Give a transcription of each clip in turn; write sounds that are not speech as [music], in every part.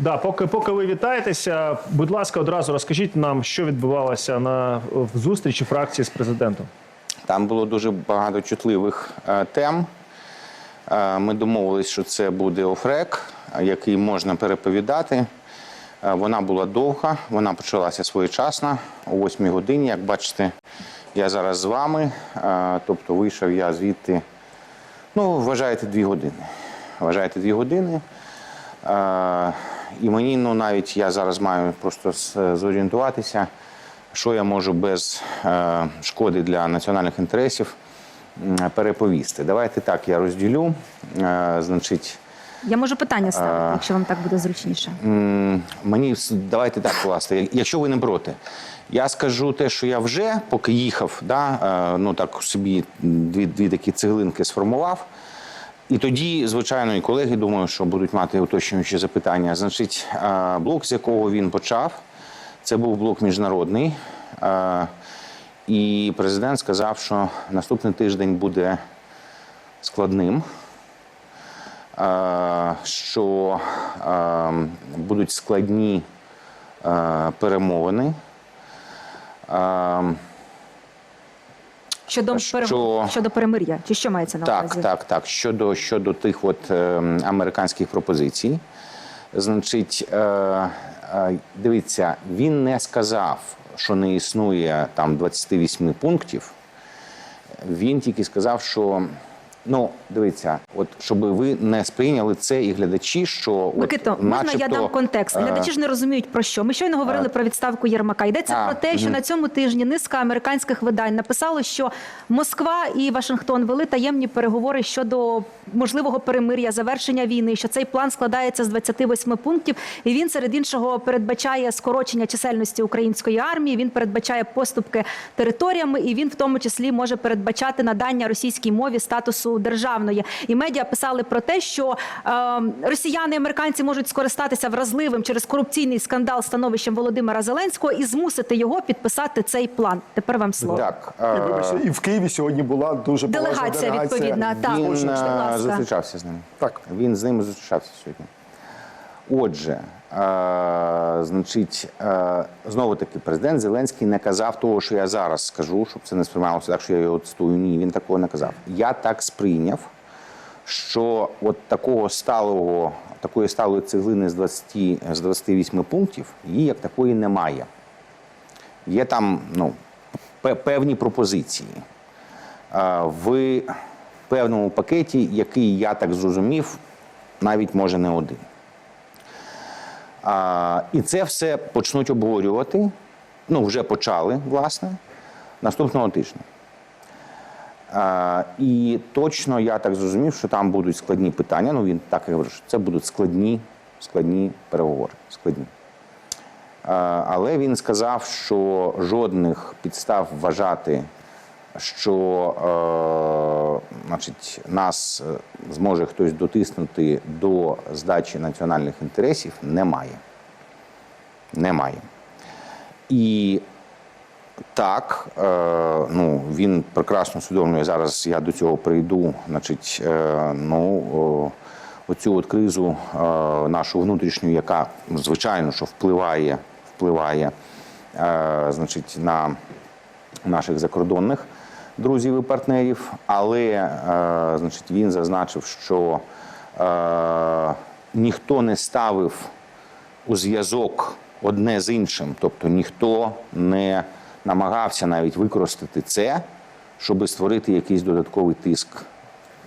Да, поки, поки ви вітаєтеся, будь ласка, одразу розкажіть нам, що відбувалося на зустрічі фракції з президентом. Там було дуже багато чутливих е, тем. Е, Ми домовились, що це буде офрек, який можна переповідати. Е, Вона була довга, вона почалася своєчасно о 8 годині. Як бачите, я зараз з вами. Е, Тобто вийшов я звідти, ну, вважаєте, дві години. Вважаєте дві години. Е, І мені ну, навіть я зараз маю просто зорієнтуватися, що я можу без е, шкоди для національних інтересів переповісти. Давайте так, я розділю. Е, Значить, Я можу питання ставити, якщо вам так буде зручніше. мені давайте так, власне, якщо ви не проти. Я скажу те, що я вже, поки їхав, да, е, ну так собі дві, дві такі цеглинки сформував. І тоді, звичайно, і колеги думаю, що будуть мати уточнюючі запитання. Значить, блок, з якого він почав, це був блок міжнародний. І президент сказав, що наступний тиждень буде складним, що будуть складні перемовини. Е, Щодо, Що- перем- щодо перемир'я, чи що мається на Так, увазі? так, так. Щодо, щодо тих от, е, американських пропозицій. Значить, е, е, дивіться, він не сказав, що не існує там 28 пунктів. Він тільки сказав, що. Ну, дивіться, от щоб ви не сприйняли це і глядачі, що Микито, от, можна я дам контекст? е, Глядачі ж не розуміють про що. Ми щойно говорили про відставку Єрмака. Йдеться А, про те, що мгм. на цьому тижні низка американських видань написало, що Москва і Вашингтон вели таємні переговори щодо можливого перемир'я, завершення війни. Що цей план складається з 28 пунктів, і він серед іншого передбачає скорочення чисельності української армії. Він передбачає поступки територіями, і він в тому числі може передбачати надання російській мові статусу державної. І медіа писали про те, що е, росіяни і американці можуть скористатися вразливим через корупційний скандал становищем Володимира Зеленського і змусити його підписати цей план. Тепер вам слово. Так, І, е, вибачте, і в Києві сьогодні була дуже поважна Делегація відповідна. Так, він е, зустрічався з ним. Так. Він з ними зустрічався сьогодні. Отже, е, значить, е, знову таки, президент Зеленський не казав того, що я зараз скажу, щоб це не сприймалося так, що я його цитую. Ні, він такого не казав. Я так сприйняв, що от такого сталого, такої сталої цеглини з 20, з 28 пунктів, її як такої немає. Є там ну, певні пропозиції е, в певному пакеті, який я так зрозумів, навіть може не один. А, і це все почнуть обговорювати. Ну, вже почали, власне, наступного тижня. А, і точно я так зрозумів, що там будуть складні питання. Ну, він так і говорив, що це будуть складні, складні переговори. Складні. А, Але він сказав, що жодних підстав вважати, що е, значить, нас е, зможе хтось дотиснути до здачі національних інтересів, немає. Немає. І так, е, ну, він прекрасно усвідомлює, зараз я до цього прийду, значить, е, ну, оцю от кризу е, нашу внутрішню, яка, звичайно, що впливає, впливає е, значить, на наших закордонних друзів і партнерів, але е, значить, він зазначив, що е, ніхто не ставив у зв'язок одне з іншим, тобто ніхто не намагався навіть використати це, щоб створити якийсь додатковий тиск.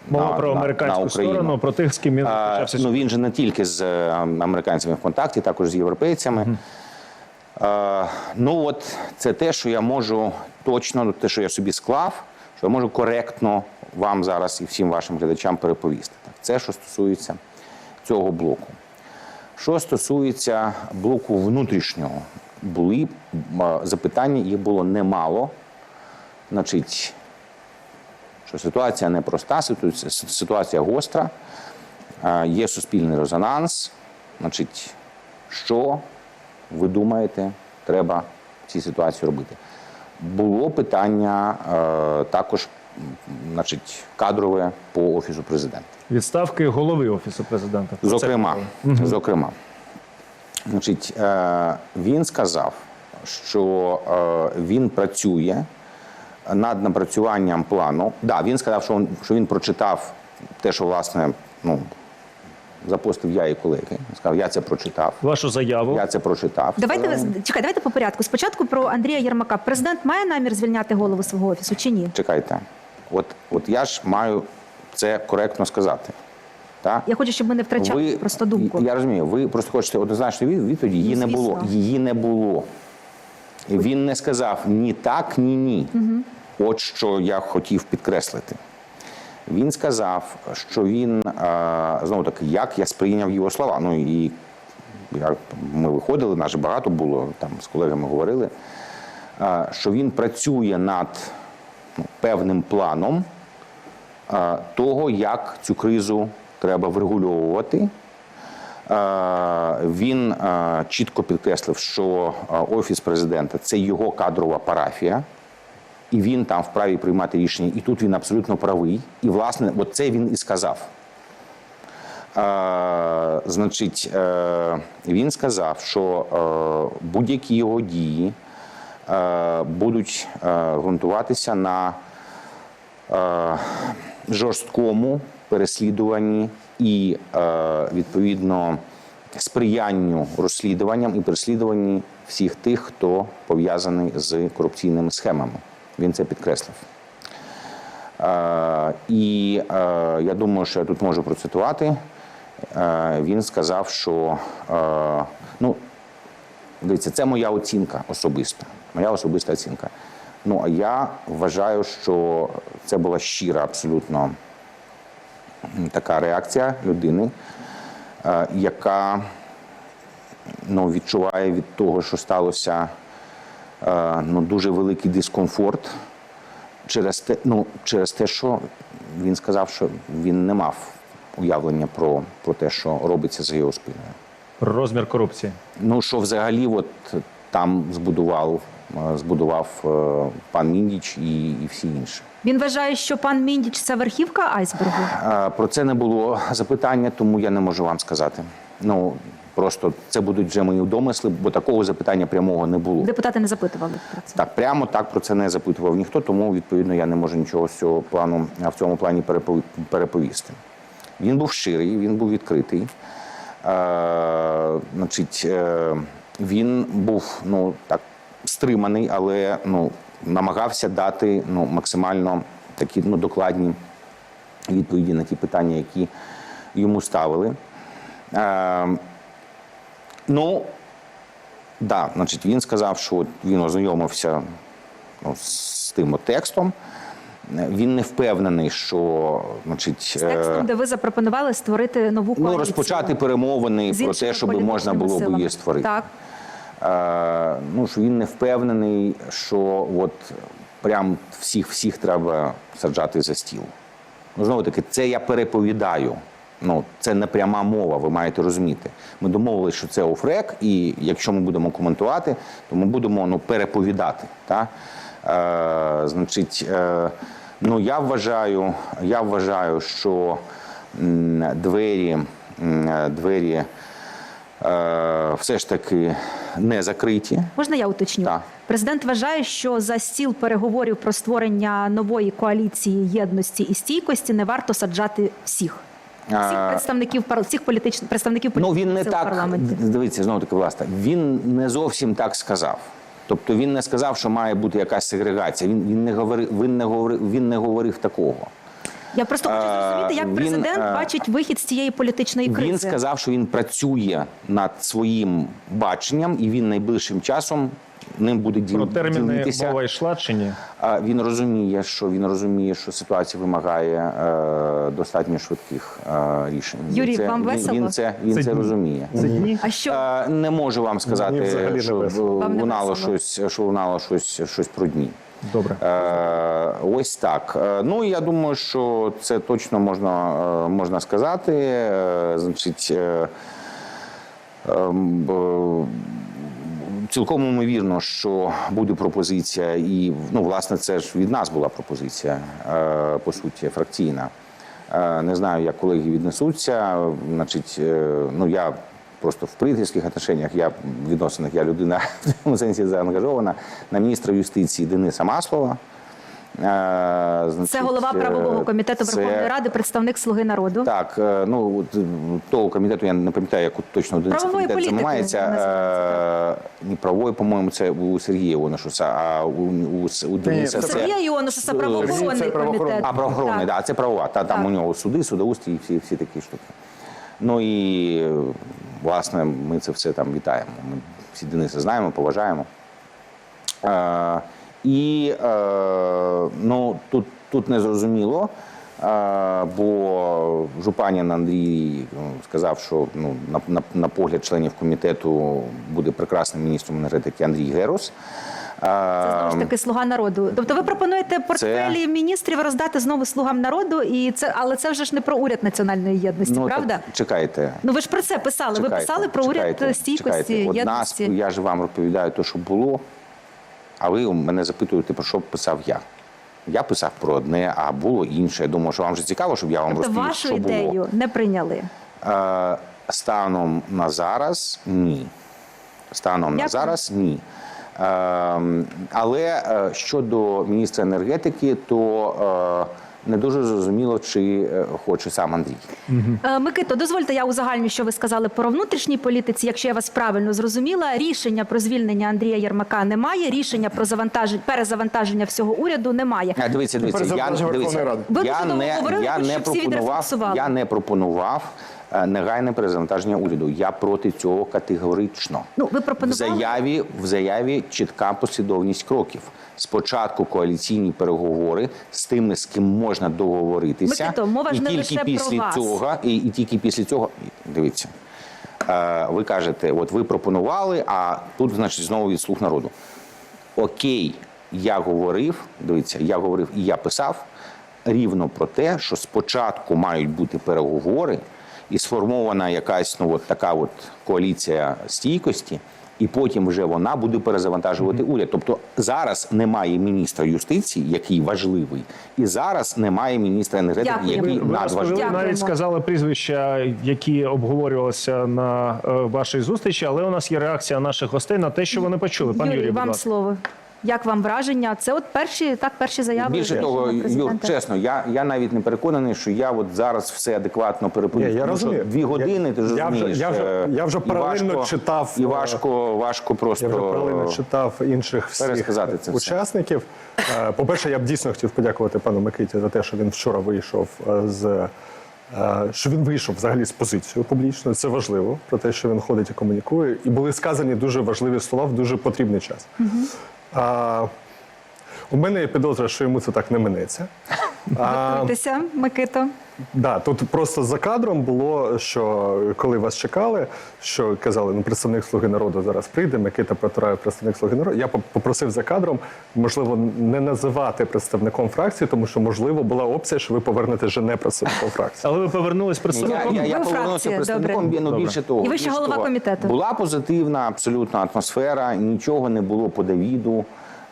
Мова про американську на сторону, про тих, з ким він почався. ну, він же не тільки з е, американцями в контакті, також з європейцями. Е, ну от це те, що я можу точно, те, що я собі склав, що я можу коректно вам зараз і всім вашим глядачам переповісти. Так, це що стосується цього блоку. Що стосується блоку внутрішнього, були запитання, їх було немало. Значить, що ситуація непроста, ситуація, гостра, є суспільний резонанс. Значить, що ви думаєте, треба в цій ситуації робити? Було питання е, також, значить, кадрове по офісу президента. Відставки голови офісу президента. Це Зокрема, говорили. зокрема. Значить, е, він сказав, що е, він працює над напрацюванням плану. Да, він сказав, що він, що він прочитав те, що власне ну, запостив я і колеги. Сказав, я це прочитав. Вашу заяву. Я це прочитав. Давайте Сказав, чекай, давайте по порядку. Спочатку про Андрія Єрмака. Президент має намір звільняти голову свого офісу чи ні? Чекайте, от, от я ж маю це коректно сказати. Так? Я хочу, щоб ми не втрачали просто думку. Я розумію, ви просто хочете однозначно відповіді. Її Ну, не було. Її не було. Він не сказав ні так, ні ні. От що я хотів підкреслити. Він сказав, що він е, знову таки, як я сприйняв його слова. Ну і як ми виходили, нас багато було там з колегами говорили, е, що він працює над ну, певним планом е, того, як цю кризу треба врегульовувати. Він чітко підкреслив, що офіс президента це його кадрова парафія, і він там вправі приймати рішення. І тут він абсолютно правий. І, власне, от це він і сказав. Е, значить, е, він сказав, що е, будь-які його дії е, будуть е, ґрунтуватися на е, жорсткому переслідуванні і е, відповідно сприянню розслідуванням і переслідуванні всіх тих, хто пов'язаний з корупційними схемами. Він це підкреслив. І я думаю, що я тут можу процитувати. Він сказав, що ну, дивіться, це моя оцінка особиста. Моя особиста оцінка. Ну а я вважаю, що це була щира абсолютно така реакція людини, яка ну, відчуває від того, що сталося ну, дуже великий дискомфорт через те, ну, через те, що він сказав, що він не мав уявлення про, про те, що робиться за його спиною. Про розмір корупції. Ну, що взагалі от там збудував, е, збудував е, пан Міндіч і, і всі інші. Він вважає, що пан Міндіч це верхівка айсбергу. Е, Про це не було запитання, тому я не можу вам сказати. Ну просто це будуть вже мої домисли, бо такого запитання прямого не було. Депутати не запитували про це. Так, прямо так про це не запитував ніхто, тому відповідно я не можу нічого з цього плану в цьому плані переповісти. Він був щирий, він був відкритий. Е, значить, е, він був ну так стриманий, але ну намагався дати ну максимально такі ну докладні відповіді на ті питання, які йому ставили. Е, ну, Да, значить, він сказав, що він ознайомився ну, з тим от текстом. Він не впевнений, що значить, З текстом, де ви запропонували створити нову коаліцію. ну, розпочати перемовини з про те, щоб можна було б її створити. Так. Е, ну, що він не впевнений, що от прям всіх всіх треба саджати за стіл. Ну, знову таки, це я переповідаю. Ну, це не пряма мова, ви маєте розуміти. Ми домовилися, що це офрек, і якщо ми будемо коментувати, то ми будемо ну, переповідати. Та? Е, значить, е, ну, я вважаю, я вважаю, що м, двері, м, двері е, все ж таки не закриті. Можна я уточню? Так. Президент вважає, що за стіл переговорів про створення нової коаліції єдності і стійкості не варто саджати всіх. Всіх представників всіх політичних представників Ну він не так в парламенті. дивіться, знову таки, власне, він не зовсім так сказав. Тобто він не сказав, що має бути якась сегрегація. Він, він не говорив, він не говорив, він не говорив такого. Я просто хочу зрозуміти, як президент бачить вихід з цієї політичної кризи. Він сказав, що він працює над своїм баченням, і він найближчим часом ним буде діл, Про терміни ділитися. мова йшла чи ні? А Він розуміє, що він розуміє, що ситуація вимагає е, достатньо швидких е, рішень. Він Юрій, це, вам він, весело? Він це він Це це розуміє. Це дні? А що Е, Не можу вам сказати, взагалі не що. Вам не лунало весело? щось, що лунало щось, щось про дні. Добре. Е, ось так. Е, Ну я думаю, що це точно можна, е, можна сказати. Значить, е, е, цілком ймовірно, що буде пропозиція, і ну, власне, це ж від нас була пропозиція, е, по суті, фракційна. Е, Не знаю, як колеги віднесуться. Значить, е, ну я просто в приятельських отношеннях. Я в відносинах, я людина [laughs] в цьому сенсі заангажована на міністра юстиції Дениса Маслова. Е, Це голова е, правового комітету це- Верховної Ради, представник Слуги народу. так, е, ну того комітету я не пам'ятаю, яку точно один Правовою комітет займається. Е, Ні, правовою, по-моєму, це у Сергія Іванушуса, а у, у, у Дениса це. Сергія Іонушуса, правоохоронний комітет. А правоохоронний, Так. да, це правова. Та там Так. у нього суди, судоустрій і всі, всі такі штуки. Ну і власне ми це все там вітаємо. Ми всі Дениса знаємо, поважаємо. Е, і е, ну, тут, тут не зрозуміло, е, бо Жупанін Андрій ну, сказав, що ну, на, на, на погляд членів комітету буде прекрасним міністром енергетики Андрій Герус. Це знову ж таки слуга народу. Тобто ви пропонуєте портфелі міністрів роздати знову слугам народу, і це але це вже ж не про уряд національної єдності, ну, правда? так, чекайте. Ну ви ж про це писали. ви писали про уряд стійкості, чекайте. Єдності. Нас, я ж вам розповідаю те, що було, а ви мене запитуєте, про що писав я. Я писав про одне, а було інше. Я думаю, що вам вже цікаво, щоб я вам Тобто розповів, вашу що ідею було. не прийняли. Е, станом на зараз ні. Станом на зараз ні. Е, але щодо міністра енергетики, то е, не дуже зрозуміло, чи е, хоче сам Андрій. Е, Микито, дозвольте, я узагальню, що ви сказали про внутрішній політиці. Якщо я вас правильно зрозуміла, рішення про звільнення Андрія Єрмака немає. Рішення про завантаження перезавантаження всього уряду немає. А, Дивіться, дивіться, я, дивіться, не, я не пропонував, я не пропонував негайне перезавантаження уряду. Я проти цього категорично. Ну, ви в заяві, в заяві чітка послідовність кроків. Спочатку коаліційні переговори з тими, з ким можна договоритися, Микито, мова ж і не тільки лише про після вас. цього, і, і тільки після цього дивіться. Е, ви кажете, от ви пропонували, а тут, значить, знову від слуг народу. Окей, я говорив, дивіться, я говорив і я писав рівно про те, що спочатку мають бути переговори і сформована якась ну от така от коаліція стійкості, і потім вже вона буде перезавантажувати уряд. Тобто зараз немає міністра юстиції, який важливий, і зараз немає міністра енергетики, Дякую. який Ви надважливий. Дякуємо. навіть сказали прізвища, які обговорювалися на е, вашій зустрічі, але у нас є реакція наших гостей на те, що вони почули. Пан Юрій, Юрій, будь вам ласка. слово. Як вам враження? Це от перші так перші заяви. Більше того, Юр, чесно, я, я навіть не переконаний, що я от зараз все адекватно переповів. Ні, я розумію. дві Я- години, ти ж я вже- розумієш. я вже- е, я вже паралельно важко- читав, І е, важко, важко просто... Я вже паралельно читав інших всіх пересказати це учасників. Е, По-перше, я б дійсно хотів подякувати пану Микиті за те, що він вчора вийшов е, з. е, Що він вийшов взагалі з позицією публічною, це важливо про те, що він ходить і комунікує. І були сказані дуже важливі слова в дуже потрібний час. А, у мене є підозра, що йому це так не минеться. [laughs] Готуйтеся, Микито. Да, тут просто за кадром було, що коли вас чекали, що казали, ну представник слуги народу зараз прийде, Микита Петраєв, представник слуги народу. Я попросив за кадром, можливо, не називати представником фракції, тому що можливо була опція, що ви повернете вже не представником фракції. Але ви повернулись представником. я, я Ви повернувся представником, добре. ну, більше того. І ви ще більше голова того, комітету. Була позитивна абсолютно атмосфера, нічого не було по Давіду.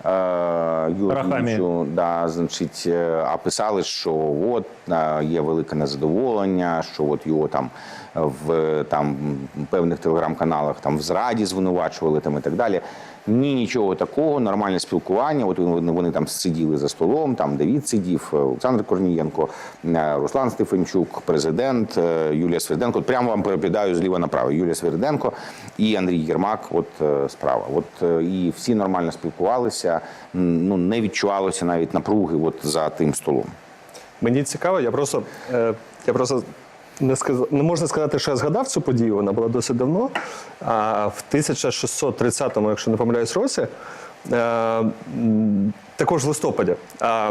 Е, да, значить, е, а писали, що от е, є велике незадоволення, що от його там в там певних телеграм-каналах там в зраді звинувачували там і так далі. Ні, нічого такого, нормальне спілкування. От вони, вони там сиділи за столом, там Давід сидів, е, Олександр Корнієнко, е, Руслан Стефанчук, президент, е, Юлія Сверденко. От прямо вам перепідаю зліва направо. Юлія Сверденко і Андрій Єрмак. От справа. От і всі нормально спілкувалися. Ну не відчувалося навіть напруги от за тим столом. Мені цікаво, я просто, я просто не, сказ... не можна сказати, що я згадав цю подію, вона була досить давно. А в 1630-му, якщо не помиляюсь, році, е, також в листопаді.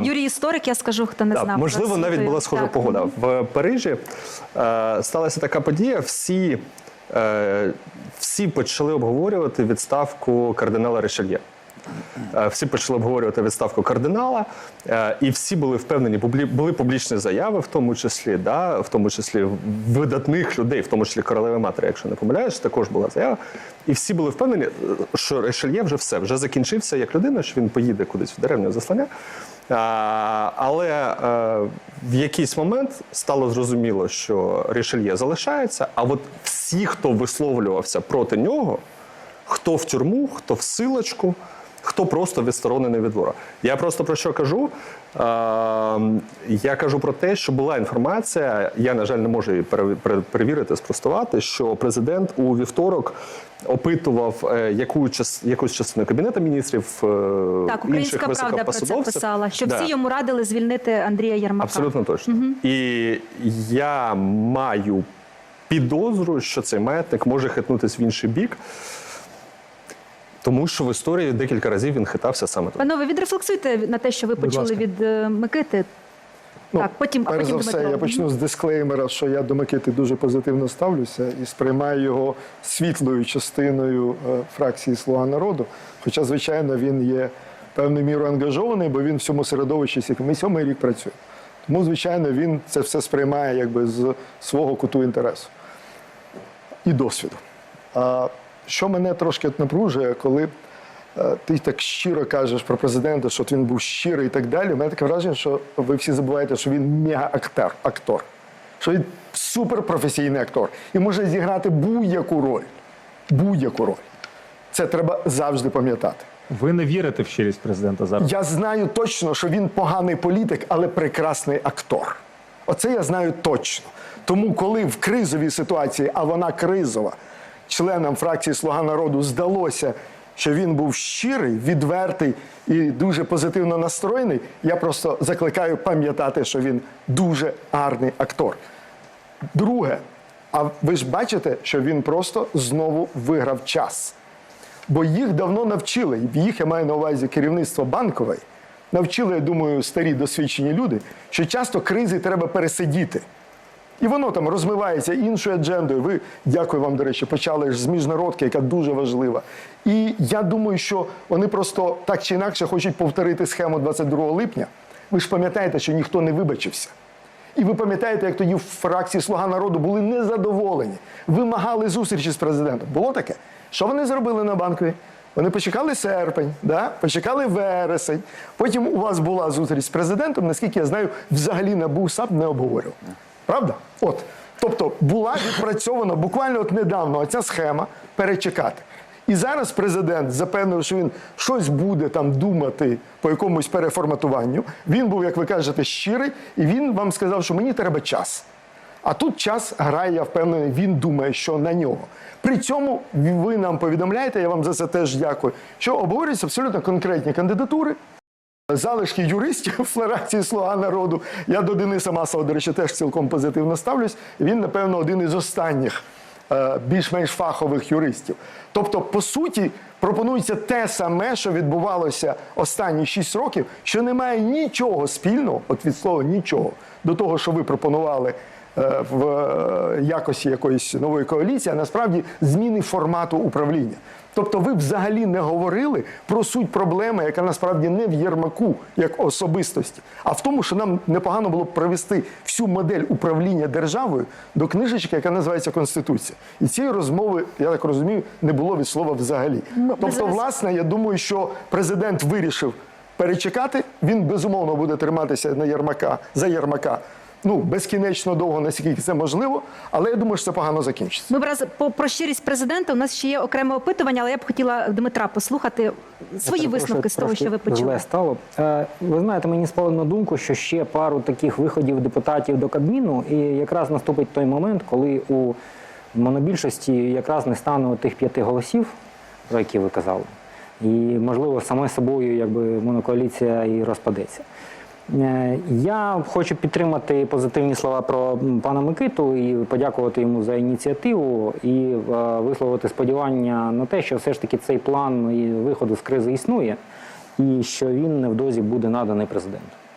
Юрій історик, я скажу, хто не знав. можливо, навіть була схожа Так. погода. В Парижі е, сталася така подія. Всі, е, всі почали обговорювати відставку кардинала Ришельє. Е, Всі почали обговорювати відставку кардинала, е, і всі були впевнені, були публічні заяви, в тому числі, да, в тому числі видатних людей, в тому числі королеви матері, якщо не помиляюсь, також була заява. І всі були впевнені, е, що Решельє вже все, вже закінчився як людина, що він поїде кудись в деревню заслання. Але в якийсь момент стало зрозуміло, що Рішельє залишається, а от всі, хто висловлювався проти нього, хто в тюрму, хто в силочку, хто просто відсторонений від ворога. Я просто про що кажу? Я кажу про те, що була інформація, я, на жаль, не можу її пере- пере- перевірити, спростувати, що президент у вівторок опитував е, яку час, якусь частину кабінету міністрів, е, Так, інших українська правда про це писала, що Да. всі йому радили звільнити Андрія Єрмака. Абсолютно точно. І я маю підозру, що цей маятник може хитнутися в інший бік, тому що в історії декілька разів він хитався саме тут. Панове, відрефлексуйте на те, що ви почули ласка. від е, Микити. Ну, так, потім, а Перш потім за все, Дмитро. я почну з дисклеймера, що я до Микити дуже позитивно ставлюся і сприймаю його світлою частиною е, фракції Слуга народу. Хоча, звичайно, він є певною мірою ангажований, бо він в цьому середовищі ми сьомий рік працює. Тому, звичайно, він це все сприймає якби з свого куту інтересу і досвіду. А що мене трошки напружує, коли е, ти так щиро кажеш про президента, що він був щирий і так далі. У мене таке враження, що ви всі забуваєте, що він мега-актер, актор, що він суперпрофесійний актор і може зіграти будь-яку роль. Будь-яку роль. Це треба завжди пам'ятати. Ви не вірите в щирість президента зараз? Я знаю точно, що він поганий політик, але прекрасний актор. Оце я знаю точно. Тому, коли в кризовій ситуації, а вона кризова, членам фракції Слуга народу здалося, що він був щирий, відвертий і дуже позитивно настроєний, я просто закликаю пам'ятати, що він дуже гарний актор. Друге, а ви ж бачите, що він просто знову виграв час. Бо їх давно навчили, і їх я маю на увазі керівництво банкової, навчили, я думаю, старі досвідчені люди, що часто кризи треба пересидіти. І воно там розмивається іншою аджендою. Ви, дякую вам, до речі, почали ж з міжнародки, яка дуже важлива. І я думаю, що вони просто так чи інакше хочуть повторити схему 22 липня. Ви ж пам'ятаєте, що ніхто не вибачився. І ви пам'ятаєте, як тоді в фракції Слуга народу були незадоволені, вимагали зустрічі з президентом. Було таке? Що вони зробили на банкові? Вони почекали серпень, да? почекали вересень. Потім у вас була зустріч з президентом, наскільки я знаю, взагалі НАБУ САП не обговорював. Правда? От. Тобто була відпрацьована буквально от недавно ця схема перечекати. І зараз президент запевнив, що він щось буде там думати по якомусь переформатуванню. Він був, як ви кажете, щирий, і він вам сказав, що мені треба час. А тут час грає, я впевнений, він думає, що на нього. При цьому ви нам повідомляєте, я вам за це теж дякую, що обговорюються абсолютно конкретні кандидатури. Залишки юристів в флерації Слуга народу. Я до Дениса Масова, до речі, теж цілком позитивно ставлюсь. Він, напевно, один із останніх е, більш-менш фахових юристів. Тобто, по суті, пропонується те саме, що відбувалося останні 6 років, що не має нічого спільного, от від слова нічого, до того, що ви пропонували е, в е, якості якоїсь нової коаліції, а насправді зміни формату управління. Тобто ви взагалі не говорили про суть проблеми, яка насправді не в Єрмаку як особистості, а в тому, що нам непогано було б привести всю модель управління державою до книжечки, яка називається Конституція. І цієї розмови, я так розумію, не було від слова взагалі. Тобто, зараз- власне, я думаю, що президент вирішив перечекати. Він безумовно буде триматися на Єрмака за Єрмака. Ну, безкінечно довго, наскільки це можливо, але я думаю, що це погано закінчиться. Ми раз по про щирість президента. У нас ще є окреме опитування, але я б хотіла Дмитра послухати свої Я висновки з того, що ви почули. Зле стало. Е, Ви знаєте, мені спало на думку, що ще пару таких виходів депутатів до Кабміну, і якраз наступить той момент, коли у монобільшості якраз не стане тих п'яти голосів, про які ви казали. І, можливо, саме собою якби монокоаліція і розпадеться. Е, Я хочу підтримати позитивні слова про пана Микиту і подякувати йому за ініціативу і е, висловити сподівання на те, що все ж таки цей план і виходу з кризи існує, і що він невдовзі буде наданий президенту.